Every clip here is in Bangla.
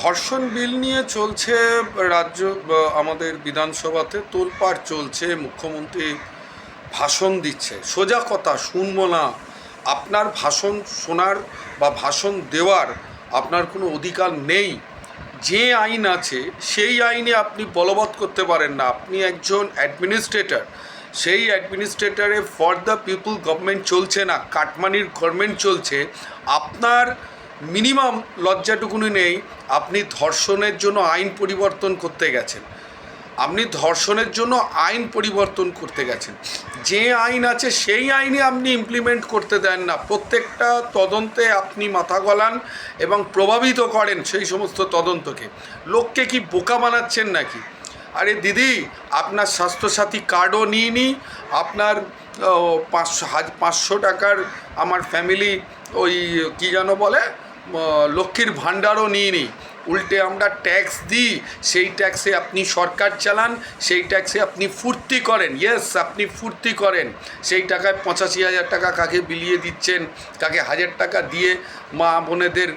ধর্ষণ বিল নিয়ে চলছে রাজ্য আমাদের বিধানসভাতে তোলপাড় চলছে, মুখ্যমন্ত্রী ভাষণ দিচ্ছে। সোজা কথা, শুনব না। আপনার ভাষণ শোনার বা ভাষণ দেওয়ার আপনার কোনো অধিকার নেই। যে আইন আছে, সেই আইনে আপনি বলবৎ করতে পারেন না। আপনি একজন অ্যাডমিনিস্ট্রেটর। সেই অ্যাডমিনিস্ট্রেটরে ফর দ্য পিপুল গভর্নমেন্ট চলছে না কাটমানির গভর্নমেন্ট চলছে। আপনার মিনিমাম লজ্জাটুকুনি নেই, আপনি ধর্ষণের জন্য আইন পরিবর্তন করতে গেছেন। আপনি ধর্ষণের জন্য আইন পরিবর্তন করতে গেছেন। যে আইন আছে সেই আইনে আপনি ইমপ্লিমেন্ট করতে দেন না। প্রত্যেকটা তদন্তে আপনি মাথা গলান এবং প্রভাবিত করেন সেই সমস্ত তদন্তকে। লোককে কি বোকা বানাচ্ছেন নাকি? আরে দিদি, আপনার স্বাস্থ্যসাথী কার্ডও নিয়ে নি আপনার পাঁচশো পাঁচশো টাকার আমার ফ্যামিলি ওই, কী যেন বলে লক্ষ্মীর ভাণ্ডারও নিয়ে নিই। উল্টে আমরা ট্যাক্স দিই, সেই ট্যাক্সে আপনি সরকার চালান, সেই ট্যাক্সে আপনি ফুর্তি করেন। ইয়েস আপনি ফুর্তি করেন। সেই টাকায় পঁচাশি হাজার টাকা কাকে বিলিয়ে দিচ্ছেন, কাকে হাজার টাকা দিয়ে মা বোনেদের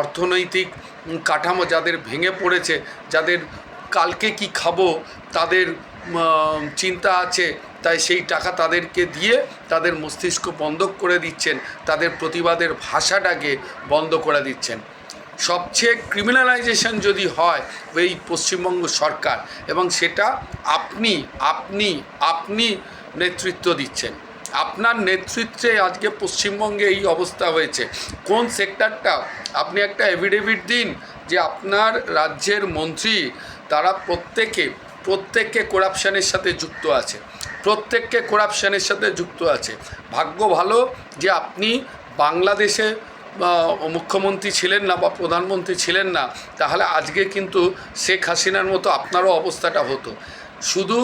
অর্থনৈতিক কাঠামো যাদের ভেঙে পড়েছে, যাদের কালকে কি খাব, তাদের চিন্তা আছে তাই সেই টাকা তাদেরকে দিয়ে তাদের মস্তিষ্ক বন্ধ করে দিচ্ছেন, তাদের প্রতিবাদের ভাষাটাকে বন্ধ করে দিচ্ছেন। সবচেয়ে ক্রিমিনালাইজেশন যদি হয় এই পশ্চিমবঙ্গ সরকার, এবং সেটা আপনি আপনি আপনি নেতৃত্ব দিচ্ছেন। আপনার নেতৃত্বে আজকে পশ্চিমবঙ্গে এই অবস্থা হয়েছে। কোন সেক্টরটা? আপনি একটা এভিডেভিট দিন যে আপনার রাজ্যের মন্ত্রী, তারা প্রত্যেকে প্রত্যেককে করাপশানের সাথে যুক্ত আছে। প্রত্যেককে করাপশানের সাথে যুক্ত আছে। ভাগ্য ভালো যে আপনি বাংলাদেশে মুখ্যমন্ত্রী ছিলেন না বা প্রধানমন্ত্রী ছিলেন না, তাহলে আজকে কিন্তু শেখ হাসিনার মতো আপনারও অবস্থাটা হতো। শুধু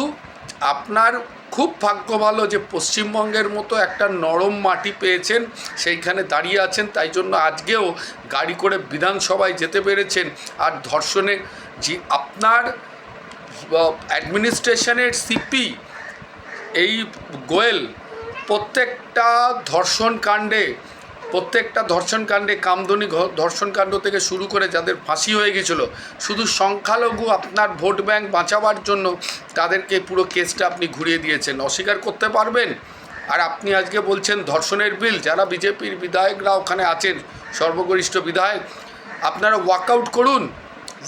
আপনার খুব ভাগ্য ভালো যে পশ্চিমবঙ্গের মতো একটা নরম মাটি পেয়েছেন, সেইখানে দাঁড়িয়ে আছেন, তাই জন্য আজকেও গাড়ি করে বিধানসভায় যেতে পেরেছেন। আর ধর্ষণে যে আপনার অ্যাডমিনিস্ট্রেশনের সিপি এই গোয়েল প্রত্যেকটা ধর্ষণ কাণ্ডে প্রত্যেকটা ধর্ষণ কাণ্ডে কামদনি ধর্ষণ কাণ্ড থেকে শুরু করে যাদের ফাঁসি হয়ে গেছিল শুধু সংখ্যালঘু আপনার ভোট ব্যাংক বাঁচাবার জন্য তাদেরকে পুরো কেসটা আপনি ঘুরিয়ে দিয়েছেন। অস্বীকার করতে পারবেন? আর আপনি আজকে বলছেন ধর্ষণের বিল, যারা বিজেপির বিধায়করা ওখানে আছেন সর্বগরিষ্ঠ বিধায়ক, আপনারা ওয়ার্কআউট করুন।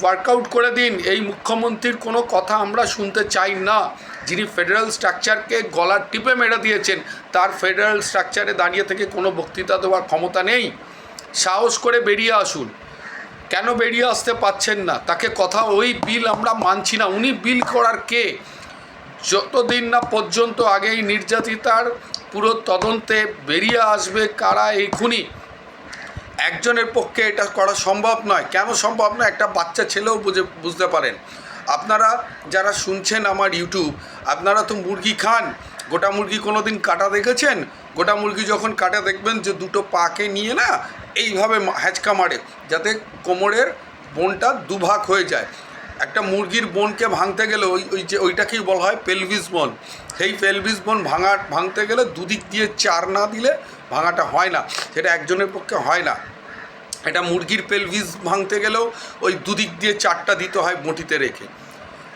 ওয়ার্কআউট করে দিন। এই মুখ্যমন্ত্রীর কোনো কথা আমরা শুনতে চাই না। যিনি ফেডারেল স্ট্রাকচারকে গলার টিপে মেরে দিয়েছেন, তার ফেডারেল স্ট্রাকচারে দাঁড়িয়ে থেকে কোনো বক্তৃতা দেওয়ার ক্ষমতা নেই। সাহস করে বেরিয়ে আসুন। কেন বেরিয়ে আসতে পাচ্ছেন না? তাকে কথা ওই বিল আমরা মানছি না। উনি বিল করার কে? যতদিন না পর্যন্ত আগেই নির্যাতিতার পুরো তদন্তে বেরিয়ে আসবে কারা এই খুনি? একজনের পক্ষে এটা করা সম্ভব নয়। কেন সম্ভব নয়? একটা বাচ্চা ছেলেও বুঝে, বুঝতে পারেন। আপনারা যারা শুনছেন আমার ইউটিউব আপনারা তো মুরগি খান। গোটা মুরগি কোনো দিন কাটা দেখেছেন? গোটা মুরগি যখন কাটা দেখবেন যে দুটো পাকে নিয়ে না, এইভাবে হ্যাঁচকা মারে, যাতে কোমরের বোনটা দুভাগ হয়ে যায়। একটা মুরগির বোনকে ভাঙতে গেলে ওই ওই যে ওইটাকেই বলা হয় পেলভিস বোন সেই পেলভিস বোন ভাঙা ভাঙতে গেলে দুদিক দিয়ে চার না দিলে ভাঙাটা হয় না। সেটা একজনের পক্ষে হয় না। এটা মুরগির পেলভিস ভাঙতে গেলেও ওই দুদিক দিয়ে চারটা দিতে হয় বটিতে রেখে।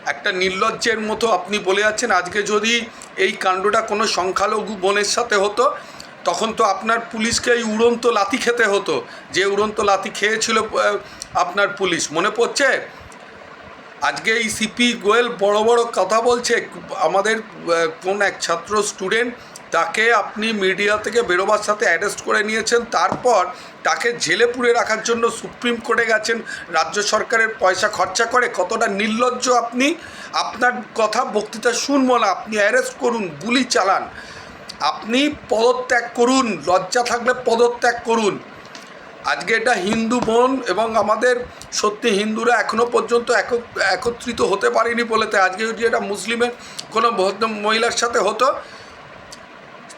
একটা নির্লজ্জের মতো আপনি বলে যাচ্ছেন, আজকে যদি এই কাণ্ডটা কোনো সংখ্যালঘু বোনের সাথে হতো, তখন তো আপনার পুলিশকে এই উড়ন্ত লাথি খেতে হতো। যে উড়ন্ত লাথি খেয়েছিল আপনার পুলিশ। মনে পড়ছে? আজকে এই সিপি গোয়েল বড় বড় কথা বলছে। আমাদের কোন এক ছাত্র স্টুডেন্ট তাকে আপনি মিডিয়া থেকে বেরোবার সাথে অ্যারেস্ট করে নিয়েছেন, তারপর তাকে জেলে পুড়ে রাখার জন্য সুপ্রিম কোর্টে গেছেন, রাজ্য সরকারের পয়সা খরচা করে, কতটা নির্লজ্জ আপনি? আপনার কথা বক্তৃতা শুনব না, আপনি অ্যারেস্ট করুন, গুলি চালান। আপনি পদত্যাগ করুন, লজ্জা থাকলে পদত্যাগ করুন। আজকে এটা হিন্দু বোন এবং আমাদের সত্যি হিন্দুরা এখনও পর্যন্ত এক- একত্রিত হতে পারেনি বলে তাই আজকে যদি এটা মুসলিমের কোনো ভদ্র মহিলার সাথে হতো,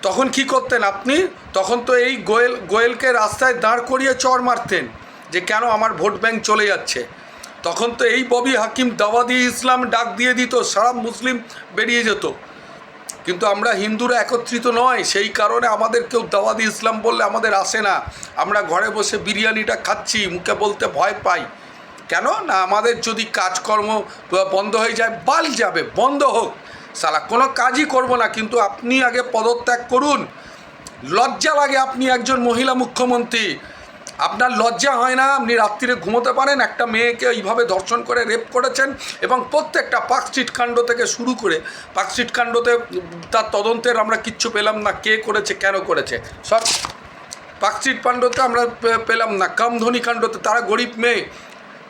তখন কি করতেন আপনি? তখন তো এই গোয়েল, গোয়েলকে রাস্তায় দাঁড় করিয়ে চর মারতেন যে কেন আমার ভোট ব্যাংক চলে যাচ্ছে। তখন তো এই ববি হাকিম দাওয়াদি ইসলাম ডাক দিয়ে দিত, সারা মুসলিম বেরিয়ে যেত। কিন্তু আমরা হিন্দুরা একত্রিত নয়, সেই কারণে আমাদের কেউ দাওয়াদি ইসলাম বললে আমাদের আসে না। আমরা ঘরে বসে বিরিয়ানিটা খাচ্ছি, মুখে বলতে ভয় পাই। কেন? না, আমাদের যদি কাজকর্ম বন্ধ হয়ে যায়, বাল যাবে, বন্ধ হোক। সালা, কোনো কাজই করব না, কিন্তু আপনি আগে পদত্যাগ করুন। লজ্জা লাগে আপনি একজন মহিলা মুখ্যমন্ত্রী। আপনার লজ্জা হয় না? আপনি রাত্রিরে ঘুমোতে পারেন। একটা মেয়েকে এইভাবে ধর্ষণ করে, রেপ করেছেন এবং প্রত্যেকটা পার্কস্ট্রিট কাণ্ড থেকে শুরু করে পার্কস্ট্রিট কাণ্ডতে তার তদন্তের আমরা কিচ্ছু পেলাম না, কে করেছে, কেন করেছে? সব পার্কস্ট্রিট কাণ্ডতে আমরা পেলাম না। কামধনী কাণ্ডতে তারা গরিব মেয়ে,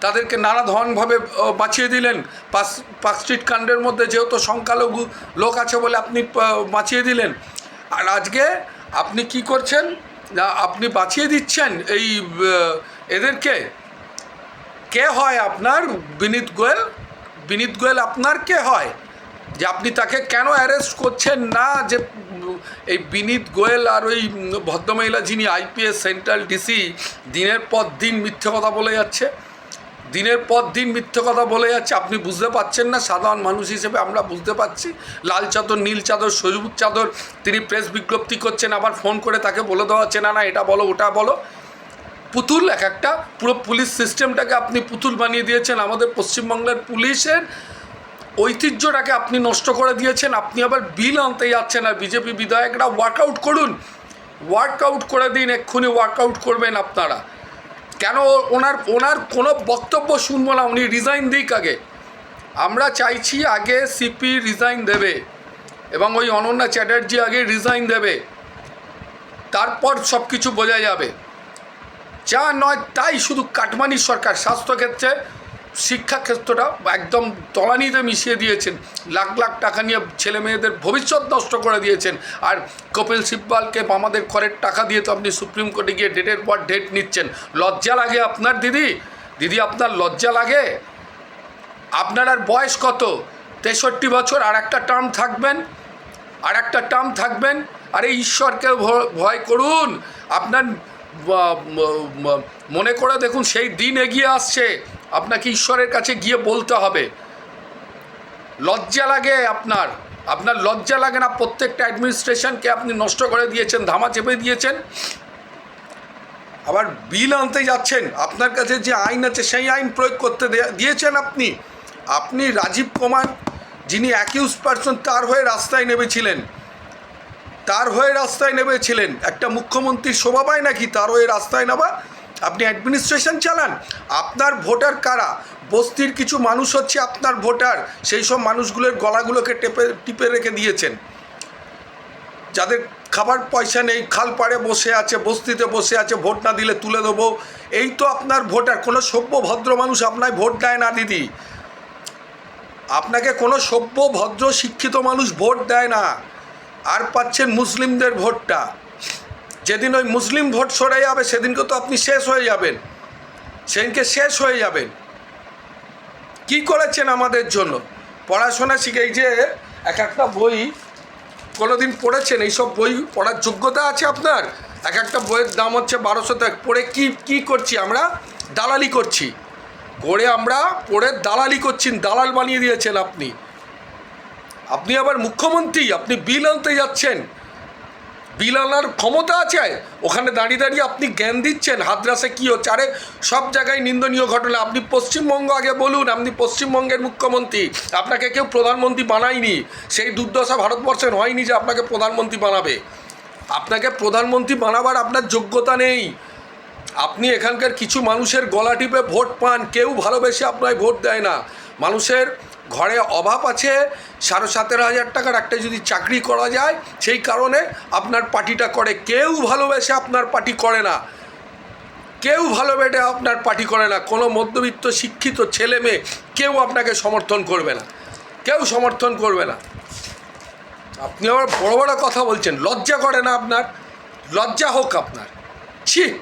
তাদেরকে নানা ধরনভাবে বাঁচিয়ে দিলেন। পাস পার্কস্ট্রিট কাণ্ডের মধ্যে যেহেতু সংখ্যালঘু লোক আছে বলে আপনি বাঁচিয়ে দিলেন। আর আজকে আপনি কি করছেন? না, আপনি বাঁচিয়ে দিচ্ছেন এই এদেরকে। কে হয় আপনার? বিনীত গোয়েল? বিনীত গোয়েল আপনার কে হয়? যে আপনি তাকে কেন অ্যারেস্ট করছেন না? যে এই বিনীত গোয়েল আর ওই ভদ্রমহিলা যিনি আইপিএস, সেন্ট্রাল ডিসি, দিনের পর দিন মিথ্যে কথা বলে যাচ্ছে। দিনের পর দিন মিথ্যে কথা বলে যাচ্ছে, আপনি বুঝতে পারছেন না। সাধারণ মানুষ হিসেবে আমরা বুঝতে পারছি। লাল চাদর, নীল চাদর, সবুজ চাদর, তিনি প্রেস বিজ্ঞপ্তি করছেন, আবার ফোন করে তাকে বলে দেওয়া হচ্ছে, না না, এটা বলো, ওটা বলো। পুতুল এক একটা, পুরো পুলিশ সিস্টেমটাকে আপনি পুতুল বানিয়ে দিয়েছেন। আমাদের পশ্চিমবাংলার পুলিশের ঐতিহ্যটাকে আপনি নষ্ট করে দিয়েছেন। আপনি আবার বিল আনতে যাচ্ছেন আর বিজেপি বিধায়করা ওয়ার্কআউট করুন। ওয়ার্কআউট করে দিন, এক্ষুনি ওয়ার্কআউট করবেন আপনারা। কেন ওনার ওনার কোনো বক্তব্য শুনব না, উনি রিজাইন দিক আগে। আমরা চাইছি আগে সিপি রিজাইন দেবে এবং ওই অনন্যা চ্যাটার্জি আগে রিজাইন দেবে। তারপর সব কিছু বোঝা যাবে। যা নয় তাই শুধু কাটমানির সরকার, স্বাস্থ্যক্ষেত্রে শিক্ষাক্ষেত্রটা একদম তলানিতে মিশিয়ে দিয়েছেন। লাখ লাখ টাকা নিয়ে ছেলে মেয়েদের ভবিষ্যৎ নষ্ট করে দিয়েছেন। আর কপিল সিব্বালকে আমাদের করের টাকা দিয়ে তো আপনি সুপ্রিম কোর্টে গিয়ে ডেটের পর ডেট নিচ্ছেন। লজ্জা লাগে আপনার, দিদি? দিদি, আপনার লজ্জা লাগে? আপনার আর বয়স কত? তেষট্টি বছর, আর একটা টার্ম থাকবেন, আর একটা টার্ম থাকবেন। আরে ঈশ্বরকে ভয় করুন। আপনার মনে করে দেখুন, সেই দিন এগিয়ে আসছে। আপনাকে ঈশ্বরের কাছে গিয়ে বলতে হবে। লজ্জা লাগে আপনার। আপনার লজ্জা লাগে না প্রত্যেকটা অ্যাডমিনিস্ট্রেশনকে আপনি নষ্ট করে দিয়েছেন, ধামা চেপে দিয়েছেন। আবার বিল আনতে যাচ্ছেন। আপনার কাছে যে আইন আছে, সেই আইন প্রয়োগ করতে দিয়েছেন আপনি। আপনি রাজীব কুমার, যিনি অ্যাকিউজ পারসন তার হয়ে রাস্তায় নেমেছিলেন। তার হয়ে রাস্তায় নেমেছিলেন। একটা মুখ্যমন্ত্রীর শোভা পায় নাকি? তার হয়ে রাস্তায় নেওয়া আপনি অ্যাডমিনিস্ট্রেশন চালান, আপনার ভোটার কারা? বস্তির কিছু মানুষ হচ্ছে আপনার ভোটার। সেই সব মানুষগুলোর গলাগুলোকে টেপে, টিপে রেখে দিয়েছেন। যাদের খাবার পয়সা নেই, খাল পাড়ে বসে আছে, বস্তিতে বসে আছে, ভোট না দিলে তুলে দেবো। এই তো আপনার ভোটার। কোনো সভ্য ভদ্র মানুষ আপনায় ভোট দেয় না, দিদি। আপনাকে কোনো সভ্য ভদ্র শিক্ষিত মানুষ ভোট দেয় না। আর পাচ্ছেন মুসলিমদের ভোটটা। যেদিন ওই মুসলিম ভোট সরে যাবে, সেদিনকে তো আপনি শেষ হয়ে যাবেন। সেদিনকে শেষ হয়ে যাবেন। কি করেছেন আমাদের জন্য? পড়াশোনা শিখে যে এক একটা বই কোনোদিন পড়েছেন? এইসব বই পড়ার যোগ্যতা আছে আপনার? এক একটা বইয়ের দাম হচ্ছে বারোশো টাকা। পড়ে কি কি করছি আমরা? দালালি করছি। করে আমরা, পড়ে দালালি করছেন দালাল বানিয়ে দিয়েছেন আপনি। আপনি আবার মুখ্যমন্ত্রী, আপনি বিল আনতে যাচ্ছেন। বিল আনার ক্ষমতা আছে? ওখানে দাঁড়িয়ে দাঁড়িয়ে আপনি জ্ঞান দিচ্ছেন হাদ্রাসে কী হচ্ছে? আরে, সব জায়গায় নিন্দনীয় ঘটনা। আপনি পশ্চিমবঙ্গ আগে বলুন, আপনি পশ্চিমবঙ্গের মুখ্যমন্ত্রী। আপনাকে কেউ প্রধানমন্ত্রী বানায়নি। সেই দুর্দশা ভারতবর্ষের হয়নি যে আপনাকে প্রধানমন্ত্রী বানাবে। আপনাকে প্রধানমন্ত্রী বানাবার আপনার যোগ্যতা নেই। আপনি এখানকার কিছু মানুষের গলা টিপে ভোট পান। কেউ ভালোবেসে আপনায় ভোট দেয় না। মানুষের ঘরে অভাব আছে, সাড়ে সতেরো হাজার টাকার একটা যদি চাকরি করা যায়, সেই কারণে আপনার পার্টিটা করে। কেউ ভালোবেসে আপনার পার্টি করে না। কেউ ভালোবেসে আপনার পার্টি করে না। কোনো মধ্যবিত্ত, শিক্ষিত ছেলে মেয়ে, কেউ আপনাকে সমর্থন করবে না। কেউ সমর্থন করবে না। আপনি আবার বড় বড় কথা বলছেন, লজ্জা করে না আপনার? লজ্জা হোক আপনার। ছি!